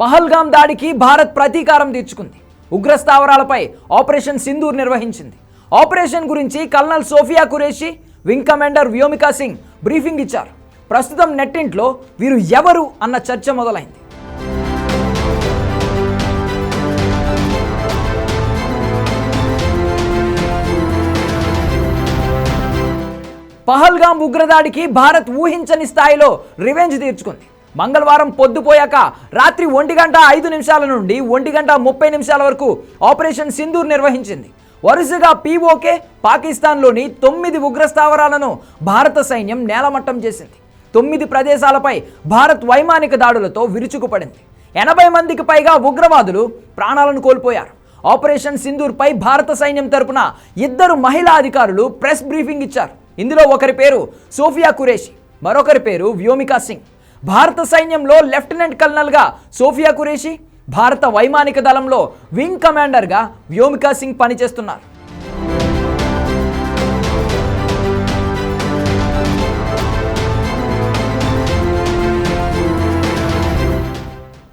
పహల్గాం దాడికి భారత్ ప్రతీకారం తీర్చుకుంది. ఉగ్ర స్థావరాలపై ఆపరేషన్ సింధూర్ నిర్వహించింది. ఆపరేషన్ గురించి colonel Sofia Qureshi wing commander Vyomika Singh briefing ఇచ్చారు. ప్రస్తుతం నెట్టింట్లో వీరు ఎవరు అన్న చర్చ మొదలైంది. పహల్గాం ఉగ్రదాడికి భారత్ ఊహించని స్థాయిలో రివెంజ్ తీర్చుకుంది. మంగళవారం పొద్దుపోయాక రాత్రి ఒంటి గంట ఐదు నిమిషాల నుండి ఒంటి గంట ముప్పై నిమిషాల వరకు ఆపరేషన్ సింధూర్ నిర్వహించింది. వరుసగా పీఓకే పాకిస్తాన్లోని తొమ్మిది ఉగ్ర స్థావరాలను భారత సైన్యం నేలమట్టం చేసింది. తొమ్మిది ప్రదేశాలపై భారత్ వైమానిక దాడులతో విరుచుకుపడింది. ఎనభై మందికి పైగా ఉగ్రవాదులు ప్రాణాలను కోల్పోయారు. ఆపరేషన్ సింధూర్పై భారత సైన్యం తరపున ఇద్దరు మహిళా అధికారులు ప్రెస్ బ్రీఫింగ్ ఇచ్చారు. ఇందులో ఒకరి పేరు సోఫియా కురేషి మరొకరి పేరు వ్యోమికా సింగ్. భారత సైన్యంలో లెఫ్టినెంట్ కల్నల్గా సోఫియా కురేషి భారత వైమానిక దళంలో వింగ్ కమాండర్గా వ్యోమికా సింగ్ పనిచేస్తున్నారు.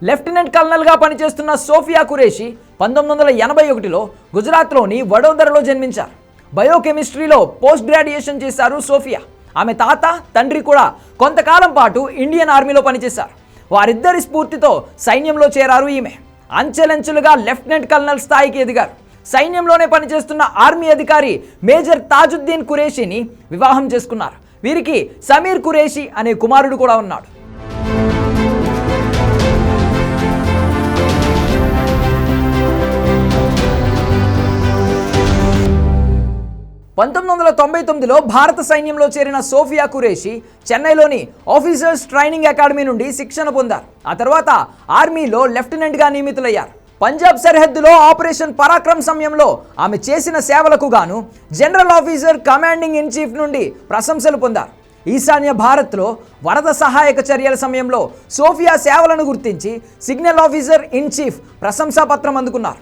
లెఫ్టినెంట్ కల్నల్గా పనిచేస్తున్న సోఫియా కురేషి పంతొమ్మిది వందల ఎనభై ఒకటిలో గుజరాత్లోని వడోదరలో జన్మించారు. బయోకెమిస్ట్రీలో పోస్ట్ గ్రాడ్యుయేషన్ చేశారు సోఫియా. ఆమె తాత తండ్రి కూడా కొంతకాలం పాటు ఇండియన్ ఆర్మీలో పనిచేశారు. వారిద్దరి స్ఫూర్తితో సైన్యంలో చేరారు ఈమె. అంచెలంచెలుగా లెఫ్టినెంట్ కల్నల్ స్థాయికి ఎదిగారు. సైన్యంలోనే పనిచేస్తున్న ఆర్మీ అధికారి మేజర్ తాజుద్దీన్ కురేషిని వివాహం చేసుకున్నారు. వీరికి సమీర్ కురేషి అనే కుమారుడు కూడా ఉన్నాడు. పంతొమ్మిది వందల తొంభై తొమ్మిదిలో భారత సైన్యంలో చేరిన సోఫియా కురేషి చెన్నైలోని ఆఫీసర్స్ ట్రైనింగ్ అకాడమీ నుండి శిక్షణ పొందారు. ఆ తర్వాత ఆర్మీలో లెఫ్టినెంట్గా నియమితులయ్యారు. పంజాబ్ సరిహద్దులో ఆపరేషన్ పరాక్రమ్ సమయంలో ఆమె చేసిన సేవలకు గాను general officer commanding in chief నుండి ప్రశంసలు పొందారు. ఈశాన్య భారత్లో వరద సహాయక చర్యల సమయంలో సోఫియా సేవలను గుర్తించి సిగ్నల్ ఆఫీసర్ ఇన్ చీఫ్ ప్రశంసా పత్రం అందుకున్నారు.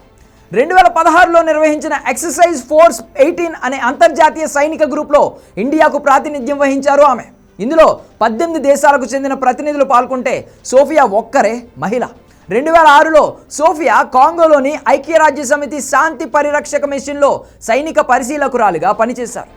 రెండు వేల పదహారులో నిర్వహించిన ఎక్సర్సైజ్ ఫోర్స్ ఎయిటీన్ అనే అంతర్జాతీయ సైనిక గ్రూప్లో ఇండియాకు ప్రాతినిధ్యం వహించారు ఆమె. ఇందులో పద్దెనిమిది దేశాలకు చెందిన ప్రతినిధులు పాల్గొంటే సోఫియా ఒక్కరే మహిళ. రెండు వేల ఆరులో సోఫియా కాంగోలోని ఐక్యరాజ్య సమితి శాంతి పరిరక్షక మిషన్లో సైనిక పరిశీలకురాలిగా పనిచేశారు.